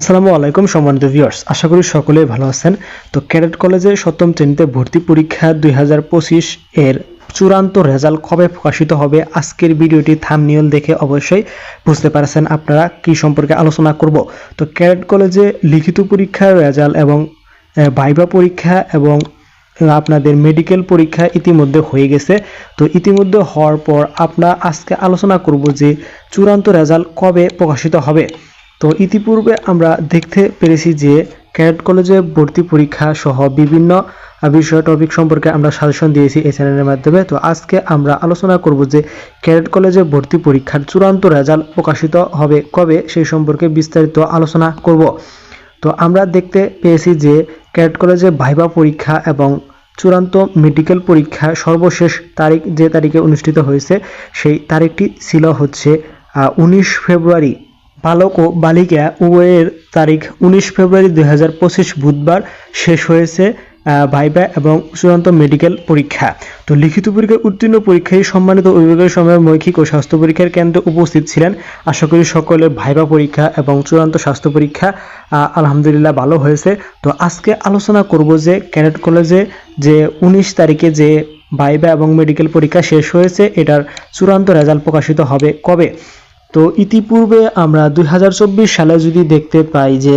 আসসালামু আলাইকুম, সম্মানিত ভিউয়ার্স আশা করি সকলেই ভালো আছেন। তো ক্যাডেট কলেজে সপ্তম শ্রেণীতে ভর্তি পরীক্ষা দুই হাজার পঁচিশ এর চূড়ান্ত রেজাল্ট কবে প্রকাশিত হবে আজকের ভিডিওটি থামনিয়ল দেখে অবশ্যই বুঝতে পারছেন আপনারা কি সম্পর্কে আলোচনা করব। তো ক্যাডেট কলেজে লিখিত পরীক্ষার রেজাল্ট এবং ভাইবা পরীক্ষা এবং আপনাদের মেডিকেল পরীক্ষা ইতিমধ্যে হয়ে গেছে। তো ইতিমধ্যে হওয়ার পর আমরা আজকে আলোচনা করব যে চূড়ান্ত রেজাল্ট কবে প্রকাশিত হবে। তো ইতিপূর্বে আমরা দেখতে পেরেছি যে ক্যাডেট কলেজে ভর্তি পরীক্ষা সহ বিভিন্ন বিষয় টপিক সম্পর্কে আমরা সাজেশন দিয়েছি এই চ্যানেলের মাধ্যমে। তো আজকে আমরা আলোচনা করব যে ক্যাডেট কলেজে ভর্তি পরীক্ষার চূড়ান্ত রেজাল্ট প্রকাশিত হবে কবে সেই সম্পর্কে বিস্তারিত আলোচনা করব। তো আমরা দেখতে পেয়েছি যে ক্যাডেট কলেজে ভাইবা পরীক্ষা এবং চূড়ান্ত মেডিকেল পরীক্ষা সর্বশেষ তারিখ, যে তারিখে অনুষ্ঠিত হয়েছে, সেই তারিখটি ছিল হচ্ছে উনিশ ফেব্রুয়ারি। বালক ও বালিকা উভয়ের তারিখ উনিশ ফেব্রুয়ারি দু হাজার পঁচিশ বুধবার শেষ হয়েছে ভাইবা এবং চূড়ান্ত মেডিকেল পরীক্ষা। তো লিখিত পরীক্ষায় উত্তীর্ণ পরীক্ষায় সম্মানিত অভিভাবকের সময় মৌখিক ও স্বাস্থ্য পরীক্ষার কেন্দ্রে উপস্থিত ছিলেন। আশা করি সকলের ভাইবা পরীক্ষা এবং চূড়ান্ত স্বাস্থ্য পরীক্ষা আলহামদুলিল্লাহ ভালো হয়েছে। তো আজকে আলোচনা করব যে ক্যাডেট কলেজে যে উনিশ তারিখে যে ভাইবা এবং মেডিকেল পরীক্ষা শেষ হয়েছে, এটার চূড়ান্ত রেজাল্ট প্রকাশিত হবে কবে? তো ইতিপূর্বে আমরা দুই হাজার চব্বিশ সালে যদি দেখতে পাই যে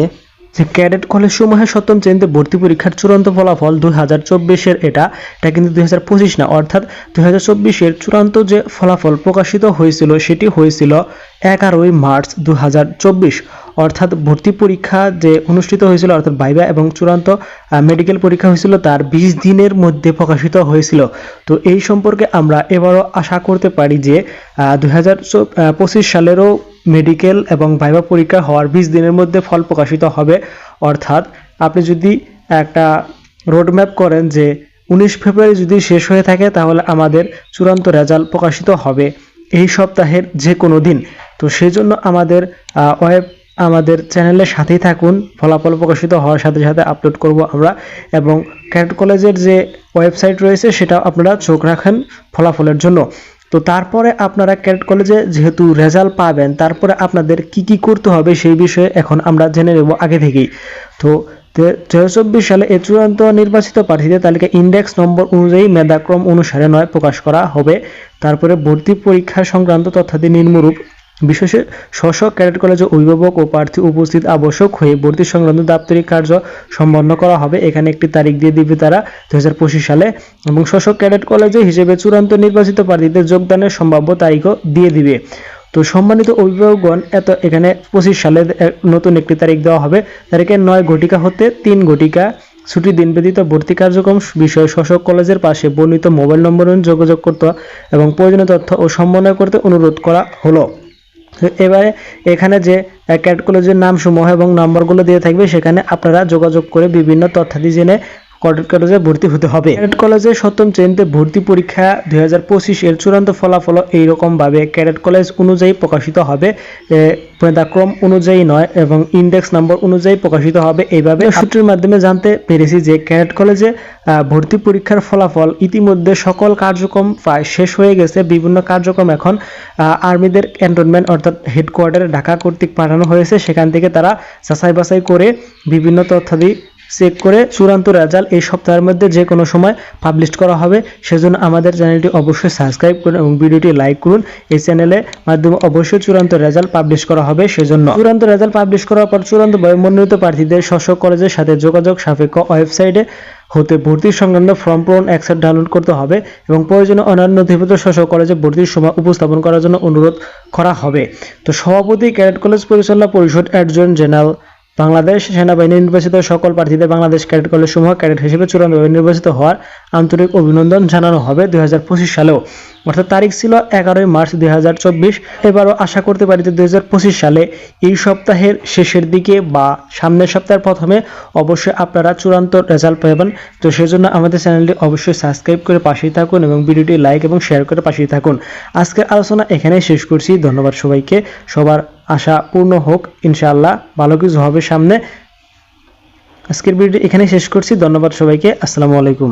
যে ক্যাডেট কলেজ সমূহের সপ্তম শ্রেণীতে ভর্তি পরীক্ষার চূড়ান্ত ফলাফল দুই হাজার চব্বিশের এটা এটা কিন্তু দুই হাজার পঁচিশ না, অর্থাৎ দুই হাজার চব্বিশের চূড়ান্ত যে ফলাফল প্রকাশিত হয়েছিল সেটি হয়েছিল এগারোই মার্চ দু হাজার চব্বিশ। অর্থাৎ ভর্তি পরীক্ষা যে অনুষ্ঠিত হয়েছিল, অর্থাৎ ভাইবা এবং চূড়ান্ত মেডিকেল পরীক্ষা হয়েছিল, তার বিশ দিনের মধ্যে প্রকাশিত হয়েছিল। তো এই সম্পর্কে আমরা এবারও আশা করতে পারি যে দুই হাজার পঁচিশ সালেরও মেডিকেল এবং ভাইবা পরীক্ষা হওয়ার বিশ দিনের মধ্যে ফল প্রকাশিত হবে। অর্থাৎ আপনি যদি একটা রোডম্যাপ করেন যে উনিশ ফেব্রুয়ারি যদি শেষ হয়ে থাকে, তাহলে আমাদের চূড়ান্ত রেজাল্ট প্রকাশিত হবে এই সপ্তাহের যে কোনো দিন। তো সেই জন্য আমাদের ওয়েব আমাদের চ্যানেলের সাথেই থাকুন। ফলাফল প্রকাশিত হওয়ার সাথে সাথে আপলোড করব আমরা। এবং ক্যাডেট কলেজের যে ওয়েবসাইট রয়েছে, সেটাও আপনারা চোখ রাখেন ফলাফলের জন্য। তো তারপরে আপনারা ক্যাডেট কলেজে যেহেতু রেজাল্ট পাবেন, তারপরে আপনাদের কি কি করতে হবে সেই বিষয়ে এখন আমরা জেনে নেব আগে থেকেই। তো চব্বিশ সালে এ চূড়ান্ত নির্বাচিত প্রার্থীদের তালিকা ইন্ডেক্স নম্বর অনুযায়ী মেধাক্রম অনুসারে নয় প্রকাশ করা হবে। তারপরে ভর্তি পরীক্ষা সংক্রান্ত তথ্যাদি নিম্নরূপ বিশেষে স্ব ক্যাডেট কলেজে অভিভাবক ও প্রার্থী উপস্থিত আবশ্যক হয়ে ভর্তি সংক্রান্ত দাপ্তরিক কার্য সম্পন্ন করা হবে। এখানে একটি তারিখ দিয়ে দিবে তারা দু হাজার পঁচিশ সালে এবং স্ব ক্যাডেট কলেজে হিসেবে চূড়ান্ত নির্বাচিত প্রার্থীদের যোগদানের সম্ভাব্য তারিখও দিয়ে দিবে। তো সম্মানিত অভিভাবকগণ, এত এখানে পঁচিশ সালে নতুন একটি তারিখ দেওয়া হবে। তারিখে নয় ঘটিকা হতে তিন ঘটিকা ছুটির দিন ব্যতীত ভর্তি কার্যক্রম বিষয়ে শোষক কলেজের পাশে বর্ণিত মোবাইল নম্বরে যোগাযোগ করতে এবং প্রয়োজনীয় তথ্য ও সমন্বয় করতে অনুরোধ করা হলো। এবারে এখানে যে ক্যাট যে নাম সমূহ এবং নম্বরগুলো দিয়ে থাকবে, সেখানে আপনারা যোগাযোগ করে বিভিন্ন তথ্যাদি জেনে ক্যাডেট কলেজে ভর্তি হতে হবে। ক্যাডেট কলেজে সপ্তম শ্রেণীতে ভর্তি পরীক্ষা দুই হাজার পঁচিশ এর চূড়ান্ত ফলাফল এইরকমভাবে ক্যাডেট কলেজ অনুযায়ী প্রকাশিত হবে মেধাক্রম অনুযায়ী নয় এবং ইন্ডেক্স নম্বর অনুযায়ী প্রকাশিত হবে। এইভাবে সূত্রের মাধ্যমে জানতে পেরেছি যে ক্যাডেট কলেজে ভর্তি পরীক্ষার ফলাফল ইতিমধ্যে সকল কার্যক্রম প্রায় শেষ হয়ে গেছে। বিভিন্ন কার্যক্রম এখন আর্মিদের ক্যান্টনমেন্ট অর্থাৎ হেডকোয়ার্টারে ঢাকা কর্তৃক পাঠানো হয়েছে। সেখান থেকে তারা যাচাই বাছাই করে বিভিন্ন তথ্যাদি চেক করে চূড়ান্ত রেজাল্ট এই সপ্তাহের মধ্যে যে কোনো সময় পাবলিশ করা হবে। সেজন্য আমাদের চ্যানেলটি অবশ্যই সাবস্ক্রাইব করুন এবং ভিডিওটি লাইক করুন। এই চ্যানেলে মাধ্যমে অবশ্যই চূড়ান্ত রেজাল্ট পাবলিশ করা হবে। সেজন্য চূড়ান্ত রেজাল্ট পাবলিশ করার পর চূড়ান্ত মনোনীত প্রার্থীদের শস্য কলেজের সাথে যোগাযোগ সাপেক্ষ ওয়েবসাইটে হতে ভর্তি সংক্রান্ত ফর্ম পূরণ অ্যাকসেপ্ট ডাউনলোড করতে হবে এবং প্রয়োজনীয় অন্যান্য নথিপত্র শস্য কলেজে ভর্তির সময় উপস্থাপন করার জন্য অনুরোধ করা হবে। তো সভাপতি ক্যাডেট কলেজ পরিচালনা পরিষদ অ্যাডজন জেনারেল বাংলাদেশ সেনাবাহিনী নির্বাচিত সকল প্রার্থীদের বাংলাদেশ ক্যাডেট কলেজ সমূহ ক্যাডেট হিসেবে চূড়ান্তভাবে নির্বাচিত হওয়ার আন্তরিক অভিনন্দন জানানো হবে দুই সালেও। অর্থাৎ তারিখ ছিল এগারোই মার্চ দুই এবারও আশা করতে পারি যে দুই হাজার পঁচিশ সালে এই সপ্তাহের শেষের দিকে বা সামনের সপ্তাহের প্রথমে অবশ্যই আপনারা চূড়ান্ত রেজাল্ট পাবেন। তো সেজন্য আমাদের চ্যানেলটি অবশ্যই সাবস্ক্রাইব করে পাশেই থাকুন এবং ভিডিওটি লাইক এবং শেয়ার করে পাশেই থাকুন। আজকের আলোচনা এখানেই শেষ করছি। ধন্যবাদ সবাইকে। সবার আশা পূর্ণ হোক, ইনশাআল্লাহ। ভালো কিছু হবে সামনে। আজকের ভিডিও এখানেই শেষ করছি। ধন্যবাদ সবাইকে। আসসালামু আলাইকুম।